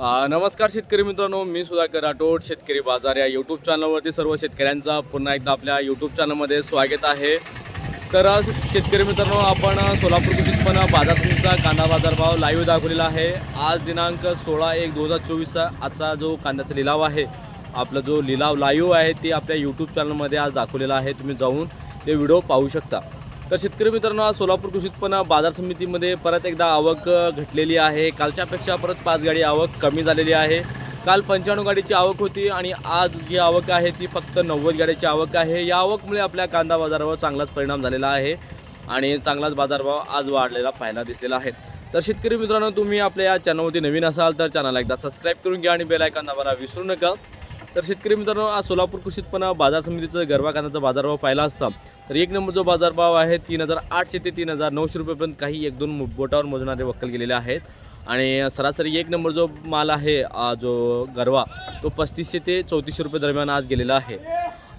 नमस्कार शेतकरी मित्रांनो मी सुधाकर राठोड शेतकरी बाजार या यूट्यूब चॅनलवरती सर्व शेतकऱ्यांचा पुन्हा एकदा आपल्या यूट्यूब चॅनलमध्ये स्वागत आहे. तर शेतकरी मित्रांनो आपण सोलापूर कृषी उत्पन्न बाजार समितीचा कांदा बाजारभाव लाईव्ह दाखवलेला आहे. आज दिनांक सोळा एक दोन हजार चोवीसचा आजचा जो कांद्याचा लिलाव आहे आपला जो लिलाव लाईव्ह आहे ते आपल्या यूट्यूब चॅनलमध्ये आज दाखवलेला आहे. तुम्ही जाऊन ते व्हिडिओ पाहू शकता. तर शेतकरी मित्रांनो आज सोलापूर कृषी उत्पन्न बाजार समितीमध्ये परत एकदा आवक घटलेली आहे. कालच्यापेक्षा परत पाच गाडी आवक कमी झालेली आहे. काल पंच्याण्णव गाडीची आवक होती आणि आज जी आवक आहे ती फक्त नव्वद गाडीची आवक आहे. या आवकमुळे आपल्या कांदा बाजारावर चांगलाच परिणाम झालेला आहे आणि चांगलाच बाजारभाव आज वाढलेला पाहायला दिसलेला आहे. तर शेतकरी मित्रांनो तुम्ही आपल्या या चॅनलवरती नवीन असाल तर चॅनलला एकदा सबस्क्राईब करून घ्या आणि बेल आयकॉन दाबायला विसरू नका. तर शेतकरी मित्रांनो आज सोलापूर कृषी उत्पन्न बाजार समितीचं गरवा कांद्याचा बाजारभाव पाहिला असता तर एक नंबर जो बाजारभाव आहे तीन हजार आठशे ते तीन हजार नऊशे रुपयेपर्यंत काही एक दोन बोटावर मोजणारे वक्कल गेलेले आहेत. आणि सरासरी एक नंबर जो माल आहे जो गरवा तो पस्तीसशे ते चौतीसशे रुपये दरम्यान आज गेलेला आहे.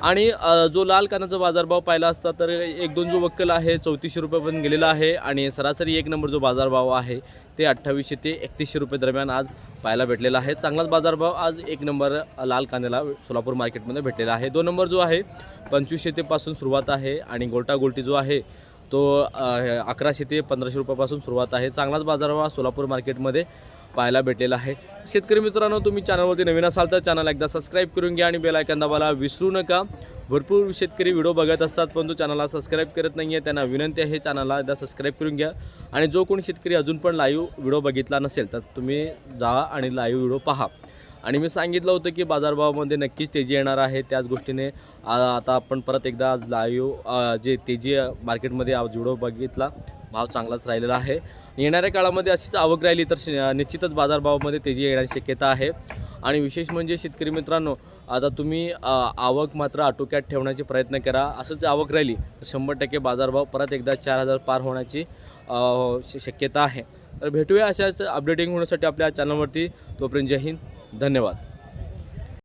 आणि जो लाल कांद्याचा बाजारभाव पाहिला असता तर एक दोन जो वक्कल आहे चौतीसशे रुपयेपर्यंत गेलेला आहे आणि सरासरी एक नंबर जो बाजारभाव आहे ते अठ्ठावीसशे ते एकतीसशे रुपये दरम्यान आज पाहायला भेटलेला आहे. चांगलाच बाजारभाव आज एक नंबर लाल कांद्याला सोलापूर मार्केटमध्ये भेटलेला आहे. दोन नंबर जो आहे पंचवीसशे तेपासून सुरुवात आहे आणि गोल्टा गोल्टी जो आहे तो अकराशे ते पंधराशे रुपयापासून सुरुवात आहे. चांगलाच बाजारभाव सोलापूर मार्केटमध्ये. पाहायला भेटलेला आहे. शेतकरी मित्रांनो तुम्ही चॅनलवरती नवीन असाल तर चॅनल एकदा सबस्क्राईब करून घ्या आणि बेलायकन दाबायला विसरू नका. भरपूर शेतकरी व्हिडिओ बघत असतात परंतु चॅनलला सबस्क्राईब करत नाही आहे त्यांना विनंती आहे चॅनलला एकदा सबस्क्राईब करून घ्या. आणि जो कोणी शेतकरी अजून पण लाईव्ह व्हिडिओ बघितला नसेल तर तुम्ही जा आणि लाईव्ह व्हिडिओ पहा. आणि मी सांगितलं होतं की बाजारभावामध्ये नक्कीच तेजी येणार आहे. त्याच गोष्टीने आता आपण परत एकदा आज लाईव्ह जे तेजी मार्केटमध्ये आज व्हिडिओ बघितला. भाव चांगलाच राहिलेला आहे. येणाऱ्या काळामध्ये अशीच आवक राहिली तर निश्चितच बाजारभावामध्ये तेजी येण्याची शक्यता आहे. आणि विशेष म्हणजे शेतकरी मित्रांनो आता तुम्ही आवक मात्र आटोक्यात ठेवण्याचे प्रयत्न करा. असंच आवक राहिली तर शंभर टक्के बाजारभाव परत एकदा चार हजार पार होण्याची श- शक्यता आहे. तर भेटूया अशाच अपडेटिंग होण्यासाठी आपल्या चॅनलवरती तोपर्यंत जय हिंद. धन्यवाद.